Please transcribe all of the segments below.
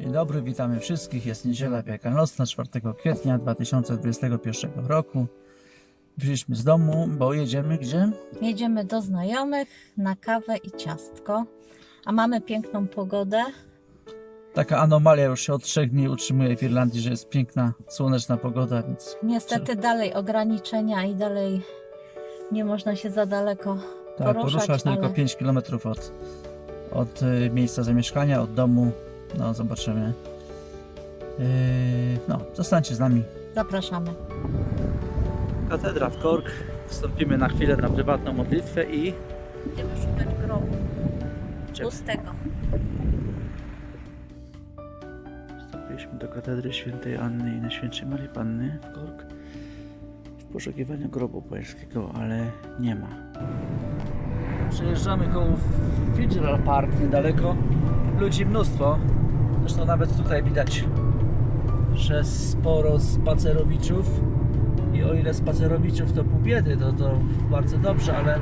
Dzień dobry, witamy wszystkich. Jest niedziela wielkanocna, 4 kwietnia 2021 roku. Wyszliśmy z domu, bo jedziemy gdzie? Jedziemy do znajomych na kawę i ciastko. A mamy piękną pogodę. Taka anomalia już się od trzech dni utrzymuje w Irlandii, że jest piękna, słoneczna pogoda, więc Niestety dalej ograniczenia i dalej nie można się za daleko tak, poruszać, poruszasz tylko ale 5 km od, od y, miejsca zamieszkania, od domu. No, zobaczymy. Yy, no, zostańcie z nami. zapraszamy. Katedra w Kork. Wstąpimy na chwilę na prywatną modlitwę i Będziemy szukać grobu Idziemy. pustego. Wstąpiliśmy do katedry świętej Anny i Najświętszej Marii Panny w Kork w poszukiwaniu grobu pańskiego, ale nie ma. Przejeżdżamy koło Fitzgerald Park niedaleko. Ludzi mnóstwo. Zresztą nawet tutaj widać, że sporo spacerowiczów. I o ile spacerowiczów to pół biedy, to, to bardzo dobrze, ale,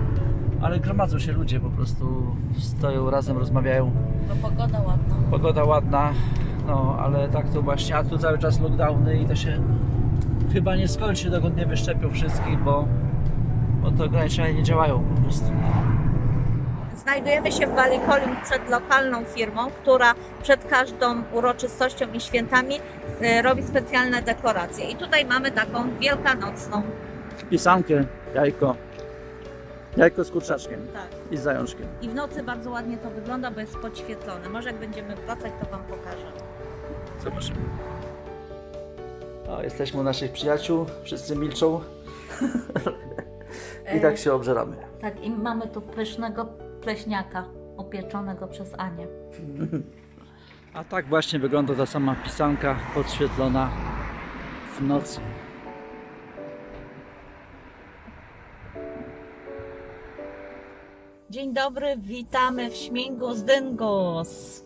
ale gromadzą się ludzie po prostu, stoją razem, rozmawiają. Bo pogoda ładna. Pogoda ładna, no ale tak to właśnie, a tu cały czas lockdowny i to się chyba nie skończy, dokąd nie wyszczepią wszystkich, bo, bo to ograniczenia nie działają po prostu. Znajdujemy się w Ballycolling przed lokalną firmą, która przed każdą uroczystością i świętami e, robi specjalne dekoracje. I tutaj mamy taką wielkanocną. Pisankę, jajko, jajko z kurczaczkiem Tak. i z zajączkiem. I w nocy bardzo ładnie to wygląda, bo jest podświetlone. Może jak będziemy wracać, to Wam pokażę. Zobaczymy. O, jesteśmy u naszych przyjaciół, wszyscy milczą i tak się obżeramy. Tak, i mamy tu pysznego pleśniaka upieczonego przez Anię. A tak właśnie wygląda ta sama pisanka podświetlona w nocy. Dzień dobry, witamy w Śmigu z Dyngus.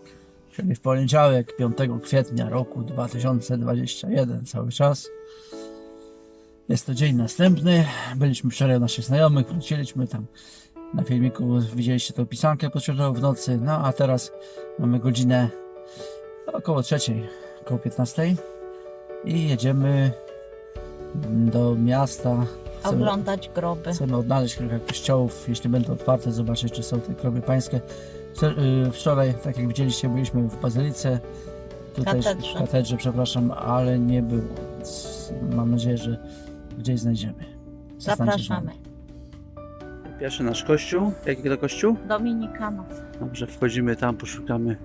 Czyli w poniedziałek 5 kwietnia roku 2021 cały czas. Jest to dzień następny. Byliśmy wczoraj u naszych znajomych, wróciliśmy tam. Na filmiku widzieliście tą pisankę podświetloną w nocy. No a teraz mamy godzinę około trzeciej, około 15 i jedziemy do miasta. Chcemy, Oglądać groby. chcemy odnaleźć kilka kościołów, jeśli będą otwarte, zobaczyć czy są te groby pańskie. Y, Wczoraj, tak jak widzieliście, byliśmy w Bazylice, tutaj Katedrze. w katedrze, przepraszam, ale nie było, więc mam nadzieję, że gdzieś znajdziemy. Zapraszamy. Pierwszy nasz kościół. Jaki to kościół? Dominikanów. Dobrze, wchodzimy tam, poszukamy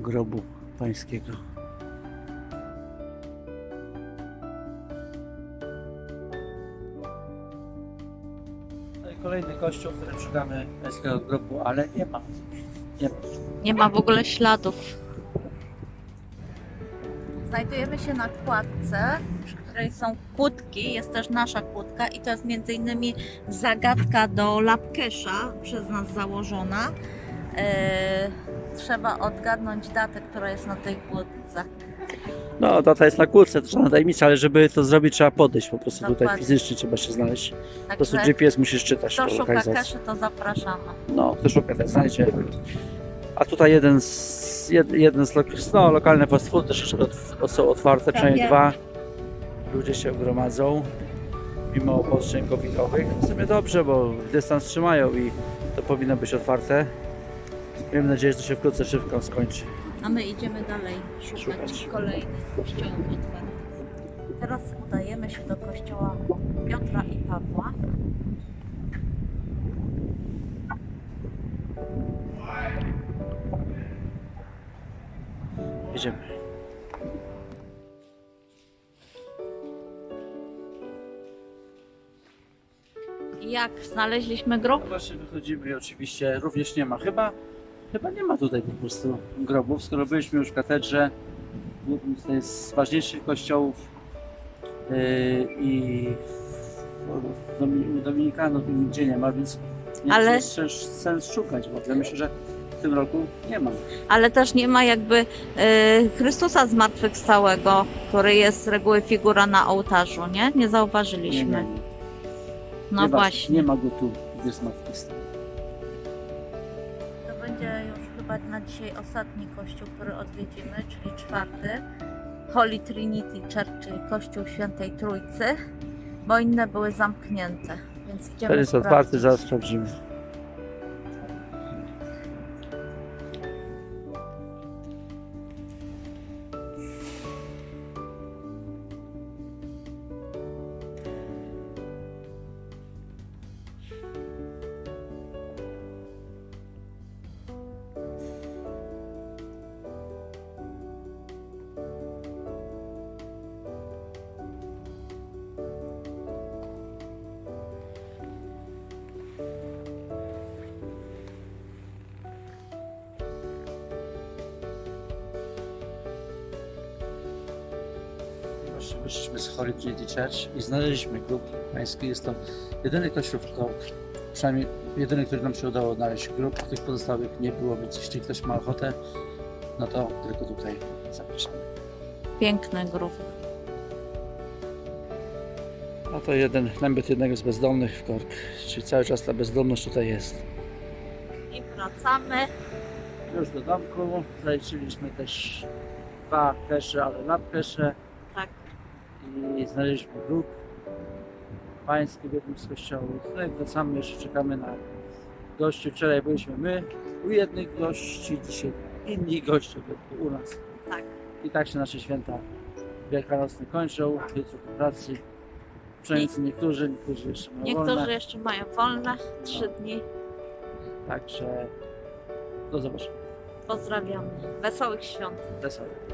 grobu pańskiego. No i kolejny kościół, w którym szukamy pańskiego grobu, ale nie ma. Nie ma. Nie ma w ogóle śladów. Znajdujemy się na kładce, przy której są kłódki. Jest też nasza kłódka i to jest między innymi zagadka do Lapkesza przez nas założona. Eee, trzeba odgadnąć datę, która jest na tej kłódce. No, data jest na kurce, to żadna tajemnica, ale żeby to zrobić, trzeba podejść po prostu tutaj Dokładnie. fizycznie, trzeba się znaleźć. Po prostu Także GPS musisz czytać kto po szuka lokalizacji. keszy, to zapraszamy. No, kto szuka, ten znajdzie. A tutaj jeden z, jed, jeden z lok- no, lokalne fast food też jeszcze są otwarte, przynajmniej dwa. Ludzie się gromadzą mimo obostrzeń covidowych. W sumie dobrze, bo dystans trzymają i to powinno być otwarte. Miejmy nadzieję, że to się wkrótce szybko skończy. A my idziemy dalej szukać, Szukać. kolejnych kościołów otwartych. Teraz udajemy się do kościoła Piotra i Pawła. Idziemy. Jak znaleźliśmy grób? No właśnie wychodzimy i oczywiście również nie ma. Chyba, chyba nie ma tutaj po prostu grobów, skoro byliśmy już w katedrze, jednym z ważniejszych kościołów yy, i Dominikanów nigdzie nie ma, więc nie Ale- jest też sens szukać w ogóle. Myślę, że w tym roku nie ma. Ale też nie ma jakby e, Chrystusa zmartwychwstałego, który jest z reguły figura na ołtarzu, nie? Nie zauważyliśmy. Nie, ma, No nie, ma, właśnie. nie ma go tu, gdzie zmartwychwstał. Dobra, będzie już chyba na dzisiaj ostatni kościół, który odwiedzimy, czyli czwarty. Holy Trinity Church, czyli Kościół Świętej Trójcy, bo inne były zamknięte, więc idziemy Ten jest sprawdzić. otwarty, zaraz sprawdzimy. Właśnie wyszliśmy z Holy Trinity Church i znaleźliśmy klub pański. Jest to jedyny kościół przynajmniej jedyny, który nam się udało znaleźć grup. Tych pozostałych nie było, więc jeśli ktoś ma ochotę, no to tylko tutaj zapraszamy. Piękne grupy. No to jeden, namiot jednego z bezdomnych w Cork, czyli cały czas ta bezdomność tutaj jest. I wracamy. Już do domku, zaliczyliśmy też dwa kesze, ale lap kesze Tak. I znaleźliśmy grób pański w jednym z kościołów. No i wracamy, jeszcze czekamy na gości. Wczoraj byliśmy my u jednych gości, dzisiaj inni goście byli u nas. Tak. I tak się nasze święta wielkanocne kończą, jutro do pracy. Przynajmniej niektórzy, niektórzy jeszcze mają Niektórzy wolne. jeszcze mają wolne, trzy dni. Także do zobaczenia. Pozdrawiamy. Wesołych świąt. Wesołych.